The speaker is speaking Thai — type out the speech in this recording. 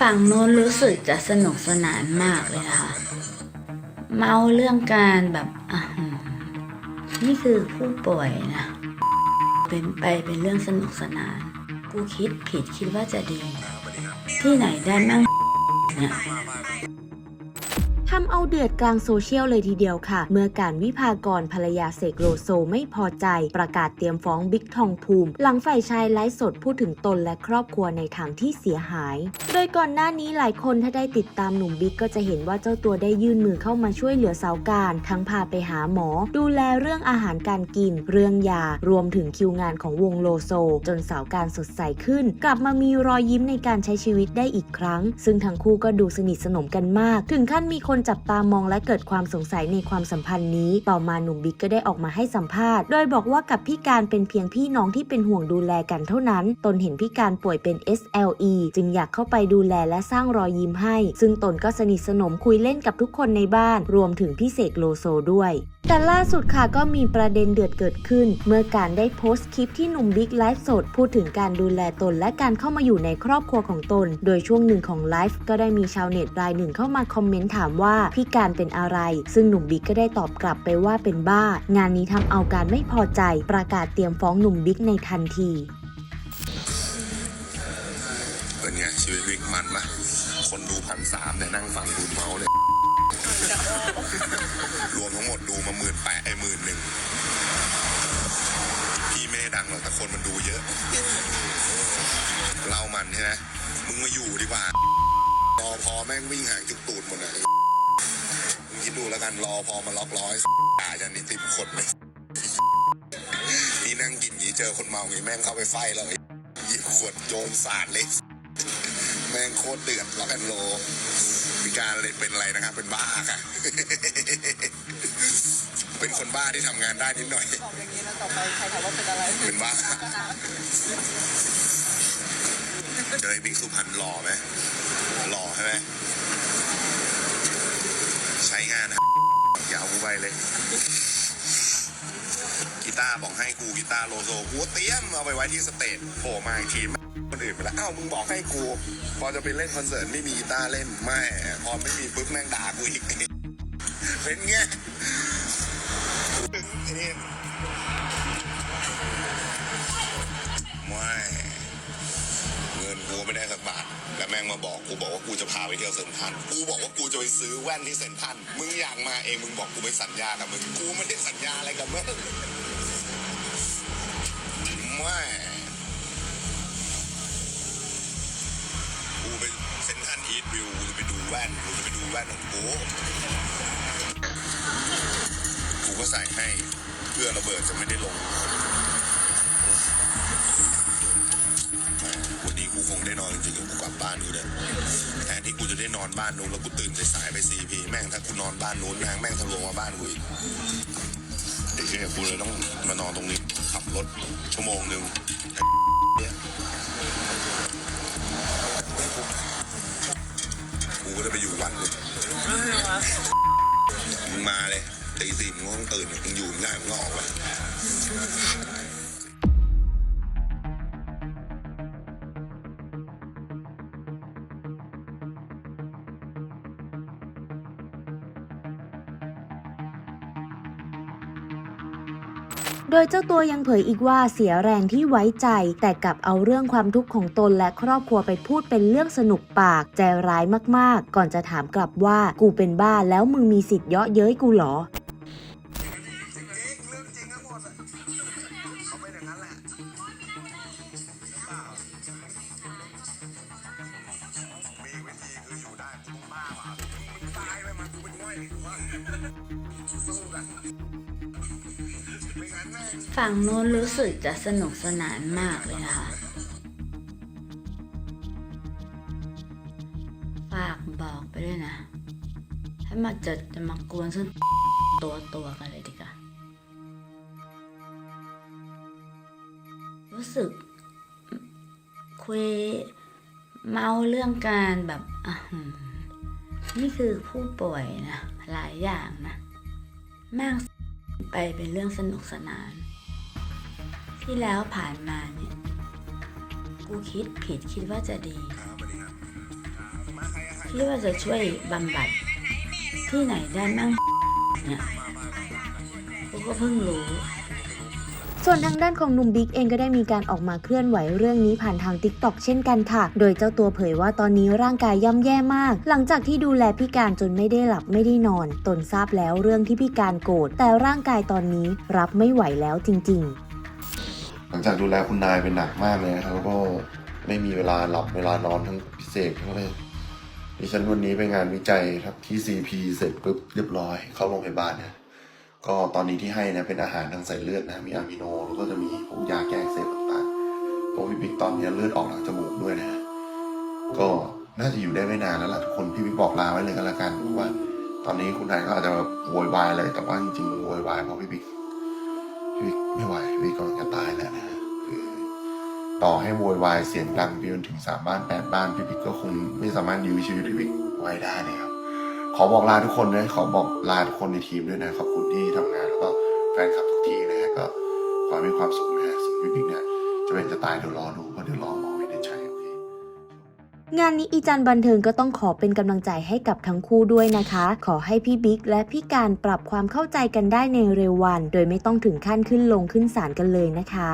ฝั่งโน้นรู้สึกจะสนุกสนานมากเลยค่ะ เมาเรื่องการแบบอะนี่คือผู้ป่วยนะ เป็นไปเป็นเรื่องสนุกสนาน กูคิดผิดคิดว่าจะดี ที่ไหนได้มั่งเนี่ย เอาเดือดกลางโซเชียลเลยทีเดียวค่ะ เมื่อการวิพากรภรรยาเสกโลโซไม่พอใจ ประกาศเตรียมฟ้องบิ๊กทองภูมิ หลังฝ่ายชายไลฟ์สดพูดถึงตนและครอบครัวในทางที่เสียหาย โดยก่อนหน้านี้หลายคนถ้าได้ติดตามหนุ่มบิ๊กก็จะเห็นว่าเจ้าตัวได้ยื่นมือเข้ามาช่วยเหลือสาวการ ทั้งพาไปหาหมอ ดูแลเรื่องอาหารการกิน เรื่องยา รวมถึงคิวงานของวงโลโซ จนสาวการสดใสขึ้น กลับมามีรอยยิ้มในการใช้ชีวิตได้อีกครั้ง ซึ่งทั้งคู่ก็ดูสนิทสนมกันมาก ถึงขั้นมีคนจับตามองและเกิดความสงสัยในความสัมพันธ์นี้ ต่อมาหนุ่มบิ๊กก็ได้ออกมาให้สัมภาษณ์ โดยบอกว่ากับพี่การเป็นเพียงพี่น้องที่เป็นห่วงดูแลกันเท่านั้น ตนเห็นพี่การป่วยเป็น SLE จึงอยากเข้าไปดูแลและสร้างรอยยิ้มให้ ซึ่งตนก็สนิทสนมคุยเล่นกับทุกคนในบ้าน รวมถึงพี่เสกโลโซด้วย แต่ล่าสุดค่ะก็มีประเด็นเดือดเกิดขึ้น เมื่อการได้โพสต์คลิปที่หนุ่มบิ๊กไลฟ์สด พูดถึงการดูแลตนและการเข้ามาอยู่ในครอบครัวของตน โดยช่วงหนึ่งของไลฟ์ก็ได้มีชาวเน็ตรายหนึ่งเข้ามาคอมเมนต์ถามว่าพี่การเป็นอะไร ซึ่งหนุ่มบิ๊กก็ได้ตอบกลับไปว่าเป็นบ้า งานนี้ทำเอาการไม่พอใจ ประกาศเตรียมฟ้องหนุ่มบิ๊กในทันทีเป็นไงชีวิตวิกมันปะคนดูพันสามเนี่ยนั่งฟังดูเมาเลย รวมทั้งหมดดูมาหมื่นแปดไอหมื่นหนึ่งพี่ไม่ได้ดังหรอกแต่คนมันดูเยอะ เรามันใช่ไหมมึงมาอยู่ดีกว่ารอพอแม่งวิ่งหางจุกตูดหมดอะมึงคิดดูแล้วกันรอพอมาล็อกร้อยด่าจันนี่ติดคนเลยนี่นั่งกินอย่างนี้เจอคนเมาอย่างนี้แม่งเข้าไปไฟแล้วไอ้หยิบขวดโยนสาดเลย แม่งโคตรเดือดล็อกแอนโลมีการเลยเป็นอะไรนะครับ เป็นบ้าค่ะ เป็นคนบ้า ที่ทำงานได้นิดหน่อย บอกอย่างนี้แล้วต่อไปใครถามว่าเป็นอะไรเป็นบ้า เจอไอ้บิ๊กสุพรรณหล่อไหมหล่อใช่ไหมใช้งานนะยาวกูไปเลย กีตาร์บอกให้กูกีตาร์โลโซกูเตรียมเอาไปไว้ที่สเตจโผล่มาอีกทีคนอื่นไปแล้วอ้าวมึงบอกให้กูพอจะไปเล่นคอนเสิร์ตไม่มีกีตาร์เล่นไม่พอไม่มีปุ๊บแม่งด่ากูอีก เป็นไง ไอ้นี่ไม่เงินกูไม่ได้สักบาทแล้วแม่งมาบอกกูบอกว่ากูจะพาไปเที่ยวเซนทรัลกูบอกว่ากูจะไปซื้อแว่นที่เซนทรัลมึงอยากมาเองมึงบอกกูไปสัญญากับมึงกูไม่ได้สัญญาอะไรกับมึงไม่กูไปเซนทรัลอีทวิวกูจะไปดูแว่นกูจะไปดูแว่นของกู ก็ใส่ให้เพื่อระเบิดจะไม่ได้ลง วันนี้กูคงได้นอนจริงๆกูกลับบ้านกูเลยแทนที่กูจะได้นอนบ้านนู้นแล้วกูตื่นสายไปซีพีแม่งถ้ากูนอนบ้านนู้นแม่งแม่งทะลวงมาบ้านกูอีกไอ้เชี่ยกูเลยต้องมานอนตรงนี้ขับรถชั่วโมงหนึ่งกูก็จะไปอยู่วันกูมึงมาเลย ตีสี่มึงต้องตื่นมึงอยู่ไม่ได้มึงออกไปโดยเจ้าตัวยังเผยอีกว่าเสียแรงที่ไว้ใจ แต่กลับเอาเรื่องความทุกข์ของตนและครอบครัวไปพูดเป็นเรื่องสนุกปาก ใจร้ายมากๆ ก่อนจะถามกลับว่ากูเป็นบ้าแล้วมึงมีสิทธิ์เยาะเย้ยกูหรอ ฝั่งโน้นรู้สึกจะสนุกสนานมากเลยนะคะ ฝากบอกไปด้วยนะ ถ้ามาเจอจะมากวนซึ่งตัวตัวกันเลยดีกว่า รู้สึก คุยเมาเรื่องการแบบอะ นี่คือผู้ป่วยนะหลายอย่างนะแม่งไปเป็นเรื่องสนุกสนาน ที่แล้วผ่านมาเนี่ย กูคิดผิดคิดว่าจะดีครับสวัสดีครับที่ว่าจะช่วยบำบัด ที่ไหนได้มั่งเนี่ยกูก็เพิ่งรู้ ส่วนทางด้านของหนุ่มบิ๊กเองก็ได้มีการออกมาเคลื่อนไหวเรื่องนี้ผ่านทาง t ิ k t o k เช่นกันค่ะ โดยเจ้าตัวเผยว่าตอนนี้ร่างกายย่ำแย่มาก หลังจากที่ดูแลพี่การจนไม่ได้หลับไม่ได้นอน ตนทราบแล้วเรื่องที่พี่การโกรธแต่ร่างกายตอนนี้รับไม่ไหวแล้วจริง ๆหลังจากดูแลคุณนายเป็นหนักมากเลยนะครับแล้วก็ไม่มีเวลาหลับเวลานอนทั้งพิเศษทั้งเลยดิฉันวันนี้ไปงานวิจัยครับที่ CP เสร็จปุ๊บเรียบร้อย เข้าโรงพยาบาลเนี่ย ก็ตอนนี้ที่ให้นะเป็นอาหารทางสายเลือดนะมีอะมิโนแล้วก็จะมีพวกยาแก้อักเสบต่างๆตัวพี่บิ๊กตอนนี้เลือดออกทางจมูกด้วยนะก็น่าจะอยู่ได้ไม่นานแล้วล่ะทุกคนพี่บิ๊กบอกลาไว้เลยก็แล้วกันเพราะว่า ตอนนี้คุณนายก็อาจจะแบบโวยวายเลยแต่ว่าจริงๆโวยวายเพราะพี่บิ๊กพี่วิกไม่ไหวพี่วิกกำลังจะตายแล้วนะคือต่อให้โวยวายเสียงดังไปจนถึงสามบ้านแปดบ้านพี่วิกก็คงไม่สามารถยื้อชีวิตพี่วิกไว้ได้นะครับ ขอบอกลาทุกคนนะขอบอกลาทุกคนในทีมด้วยนะ ขอบคุณที่ทำงานแล้วก็แฟนคลับทุกที่นะฮะก็ขอมีความสุขนะฮะส่วนพี่วิกเนี่ยจะเป็นจะตายเดี๋ยวรอดูเพราะเดี๋ยวรอหมอวินิจฉัยโอเคงานนี้อีจันบันเทิงก็ต้องขอเป็นกำลังใจให้กับทั้งคู่ด้วยนะคะ ขอให้พี่บิ๊กและพี่การปรับความเข้าใจกันได้ในเร็ววัน โดยไม่ต้องถึงขั้นขึ้นลงขึ้นศาลกันเลยนะคะ